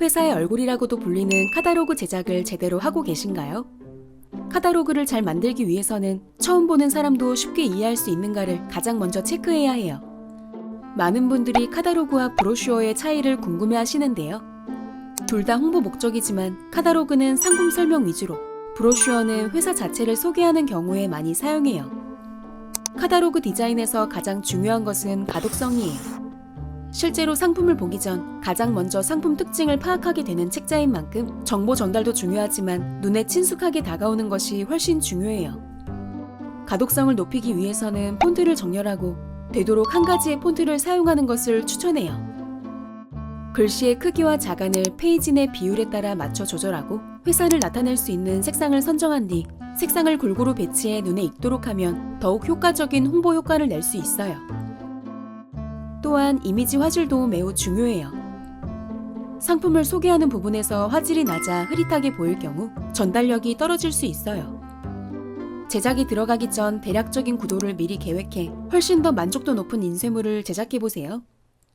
회사의 얼굴이라고도 불리는 카다로그 제작을 제대로 하고 계신가요? 카다로그를 잘 만들기 위해서는 처음 보는 사람도 쉽게 이해할 수 있는가를 가장 먼저 체크해야 해요. 많은 분들이 카다로그와 브로슈어의 차이를 궁금해 하시는데요. 둘 다 홍보 목적이지만 카다로그는 상품 설명 위주로, 브로슈어는 회사 자체를 소개하는 경우에 많이 사용해요. 카다로그 디자인에서 가장 중요한 것은 가독성이에요. 실제로 상품을 보기 전 가장 먼저 상품 특징을 파악하게 되는 책자인 만큼 정보 전달도 중요하지만 눈에 친숙하게 다가오는 것이 훨씬 중요해요. 가독성을 높이기 위해서는 폰트를 정렬하고 되도록 한 가지의 폰트를 사용하는 것을 추천해요. 글씨의 크기와 자간을 페이지 내 비율에 따라 맞춰 조절하고 회사를 나타낼 수 있는 색상을 선정한 뒤 색상을 골고루 배치해 눈에 익도록 하면 더욱 효과적인 홍보 효과를 낼 수 있어요. 또한 이미지 화질도 매우 중요해요. 상품을 소개하는 부분에서 화질이 낮아 흐릿하게 보일 경우 전달력이 떨어질 수 있어요. 제작이 들어가기 전 대략적인 구도를 미리 계획해 훨씬 더 만족도 높은 인쇄물을 제작해 보세요.